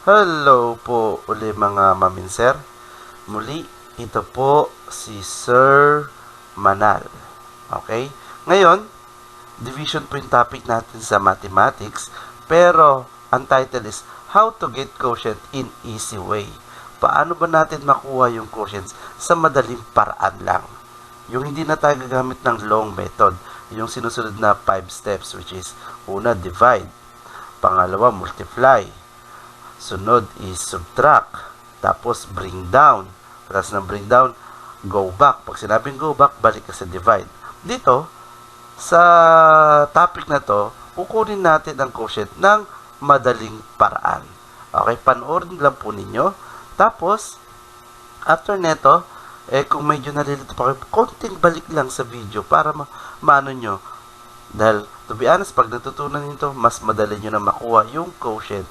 Hello po uli mga maminser. Muli, ito po si Sir Manal. Okay? Ngayon, division po yung topic natin sa mathematics, pero ang title is How to get quotient in easy way. Paano ba natin makuha yung quotients sa madaling paraan lang? Yung hindi na tayo gagamit ng long method, yung sinusunod na 5 steps which is una, divide. Pangalawa, multiply. Sunod is subtract. Tapos bring down. Tapos ng bring down, go back. Pag sinabing go back, balik ka sa divide. Dito, sa topic na to, kukunin natin ang quotient ng madaling paraan. Okay, panoorin lang po ninyo. Tapos, after neto, eh kung medyo nalilito pa kayo, konting balik lang sa video para ma maano nyo. Dahil, to be honest, pag natutunan nito, mas madali nyo na makuha yung quotient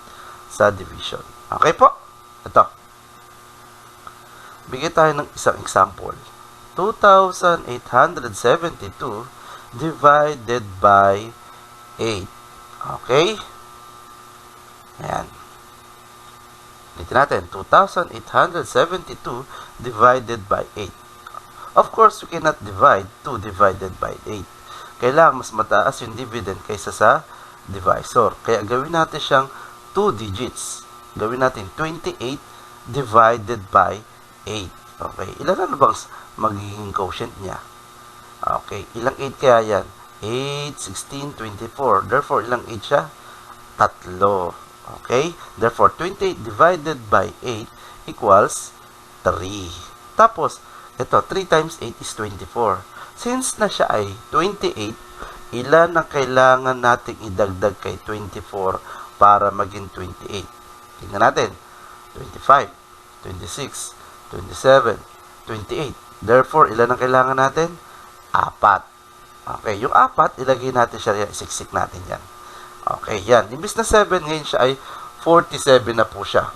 sa division. Okay po? Ito. Bigay tayo ng isang example. 2,872 divided by 8. Okay? Ayan. Ulitin natin. 2,872 divided by 8. Of course, we cannot divide 2 divided by 8. Kailangan mas mataas yung dividend kaysa sa divisor. Kaya gawin natin siyang 2 digits. Gawin natin 28 divided by 8. Okay. Ilan ano bang magiging quotient niya? Okay. Ilang 8 kaya yan? 8, 16, 24. Therefore, ilang 8 siya? Tatlo. Okay? Therefore, 28 divided by 8 equals 3. Tapos, ito, 3 times 8 is 24. Since na siya ay 28, ilan ang kailangan nating idagdag kay 24 para maging 28? Tingnan natin. 25, 26, 27, 28. Therefore, ilan ang kailangan natin? Apat. Okay, yung apat, ilagay natin siya, isiksik natin yan. Okay, yan. Imbis na 7, ngayon siya ay 47 na po siya.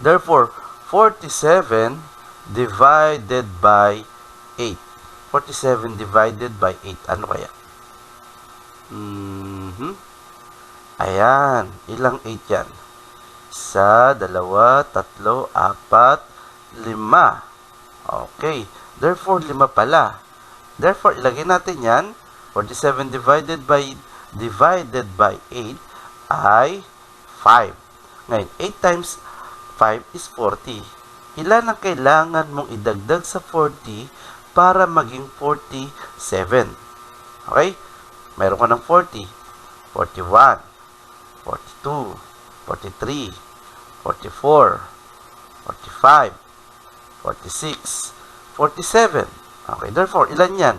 Therefore, 47 divided by 8. 47 divided by 8. Ano kaya? Mhm. Ayan. Ilang 8 yan? Isa, dalawa, tatlo, apat, lima. Okay. Therefore, lima pala. Therefore, ilagay natin yan. 47 divided by divided by 8 ay 5. Ngayon, 8 times 5 is 40. Ilan ang kailangan mong idagdag sa 40 para maging 47? Okay? Meron ka ng 40, 41, 42, 43, 44, 45, 46, 47. Okay, therefore, ilan yan?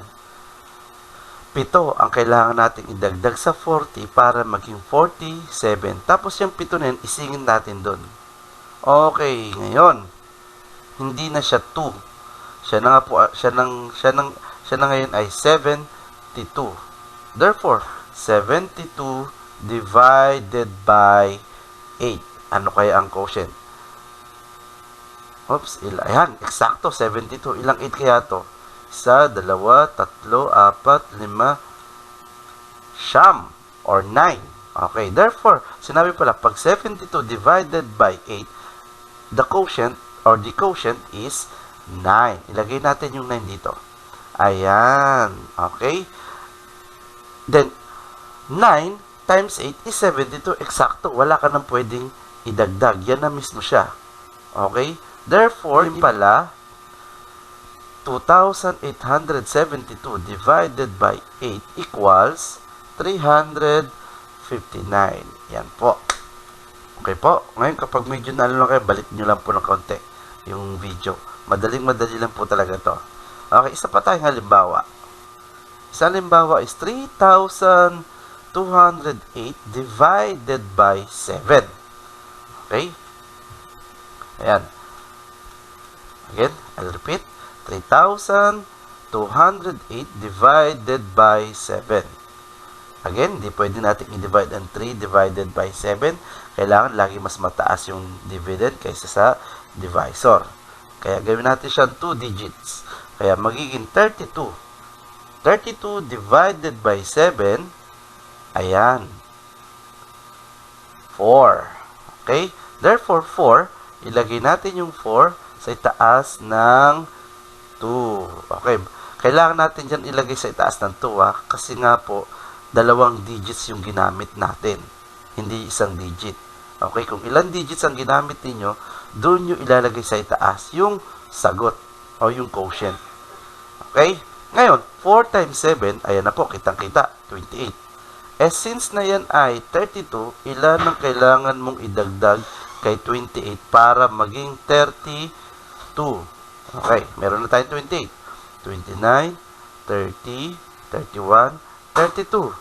Pito ang kailangan nating idagdag sa 40 para maging 47. Tapos yung pito na yan, isingin natin doon. Okay, ngayon, hindi na siya 2. Siya na nga po, ah, siya, nang, siya, nang, siya na ngayon ay 72. Therefore, 72 divided by 8. Ano kaya ang quotient? Oops, ila, ayan, eksakto, 72. Ilang 8 kaya to? Isa, dalawa, tatlo, apat, lima, siyam, or 9. Okay, therefore, sinabi pala, pag 72 divided by 8, the quotient, or the quotient is 9. Ilagay natin yung 9 dito. Ayan, okay? Then, 9 times 8 is 72. Eksakto, wala ka nang pwedeng idagdag. Yan na mismo siya. Okay? Therefore, yung pala, 2,872 divided by 8 equals 359. Yan po. Okay po. Ngayon, kapag medyo naano lang kayo, balik nyo lang po ng konti yung video. Madaling madali lang po talaga to. Okay, isa pa tayong halimbawa. Isang halimbawa is 3,208 divided by 7. Okay? Ayan. Again, I'll repeat. 3,208 divided by 7. Again, hindi pwede natin i-divide ang 3 divided by 7. Kailangan lagi mas mataas yung dividend kaysa sa divisor. Kaya gawin natin siyang 2 digits. Kaya magiging 32. 32 divided by 7, ayan. 4. Okay? Therefore, 4, ilagay natin yung 4 sa itaas ng 2. Okay. Kailangan natin dyan ilagay sa itaas ng 2 ah, kasi nga po, dalawang digits yung ginamit natin. Hindi isang digit. Okay, kung ilang digits ang ginamit ninyo, doon nyo ilalagay sa itaas yung sagot o yung quotient. Okay? Ngayon, 4 times 7, ayan na po, kitang-kita, 28. Eh, since na yan ay 32, ilan ang kailangan mong idagdag kay 28 para maging 32? Okay, meron na tayong 28. 29, 30, 31, 32.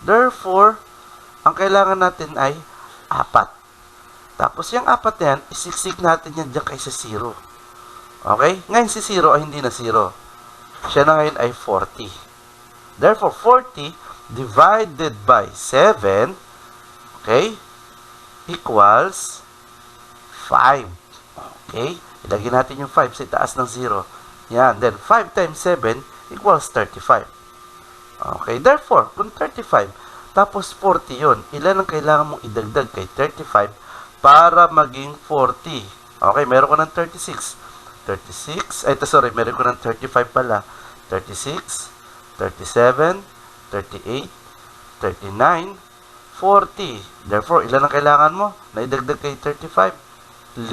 Therefore, ang kailangan natin ay apat. Tapos yung apat na yan, isiksik natin yan dyan kay sa 0. Okay? Ngayon si 0 ay hindi na 0. Siya na ngayon ay 40. Therefore, 40 divided by 7, okay, equals 5. Okay? Ilagay natin yung 5 sa itaas ng 0. Yan. Then, 5 times 7 equals 35. Okay? Therefore, kung 35, tapos 40 yon ilan ang kailangan mong idagdag kay 35 para maging 40? Okay, meron ko ng 36. 36, ay, ito, sorry, meron ko ng 35 pala. 36, 37, 38, 39, 40. Therefore, ilan ang kailangan mo na idagdag kay 35? 5.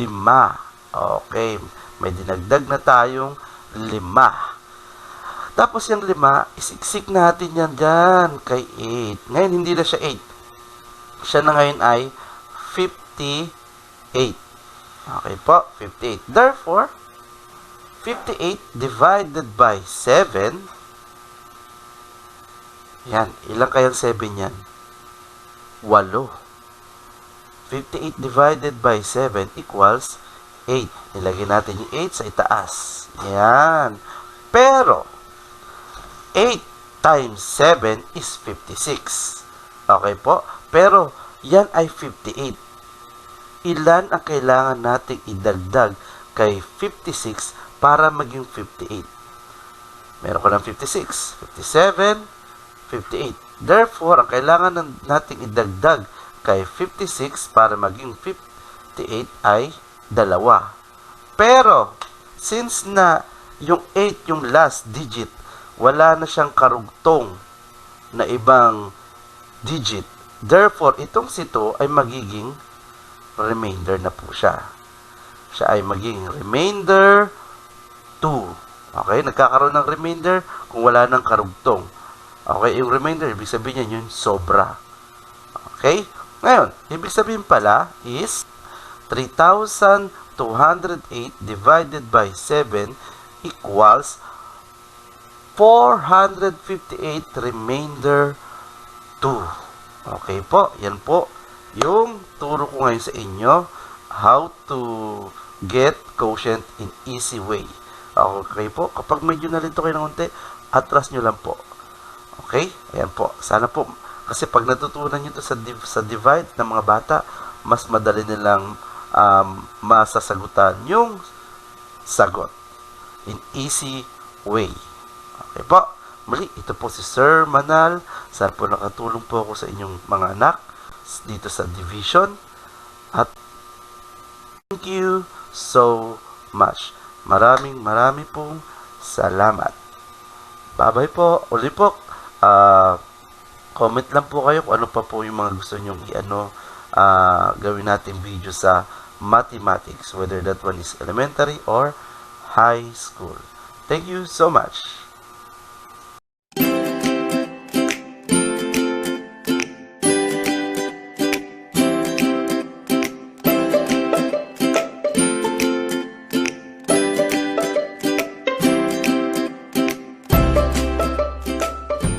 Okay, may dinagdag na tayong 5. Tapos yung 5, isiksik natin yan dyan kay 8. Ngayon, hindi na siya 8. Siya na ngayon ay 58. Okay po, 58. Therefore, 58 divided by 7, yan, ilang kayang 7 yan? 8. 58 divided by 7 equals 8. Ilagay natin yung 8 sa itaas. Yan. Pero, 8 times 7 is 56. Okay po? Pero, yan ay 58. Ilan ang kailangan nating idagdag kay 56 para maging 58? Meron ko ng 56, 57, 58. Therefore, ang kailangan nating idagdag kay 56 para maging 58 ay dalawa. Pero, since na yung 8 yung last digit, wala na siyang karugtong na ibang digit. Therefore, itong sito ay magiging remainder na po siya. Siya ay magiging remainder 2. Okay? Nagkakaroon ng remainder kung wala ng karugtong. Okay? Yung remainder, ibig sabihin niya yung sobra. Okay? Ngayon, ibig sabihin pala is 3,208 divided by 7 equals 458 remainder 2. Okay po, yan po yung turo ko ngayon sa inyo how to get quotient in easy way. Okay po, kapag medyo nalito kayo ng unti, atras nyo lang po. Okay? Ayan po. Sana po, kasi pag natutunan nyo to sa, div- sa divide ng mga bata, mas madali nilang um, masasagutan yung sagot in easy way. Okay po. Muli, ito po si Sir Manal. Sana po nakatulong po ako sa inyong mga anak dito sa division. At thank you so much. Maraming maraming pong salamat. Bye-bye po. Uli po. ah comment lang po kayo kung ano pa po yung mga gusto nyong i-ano ah, gawin natin video sa mathematics, whether that one is elementary or high school. Thank you so much.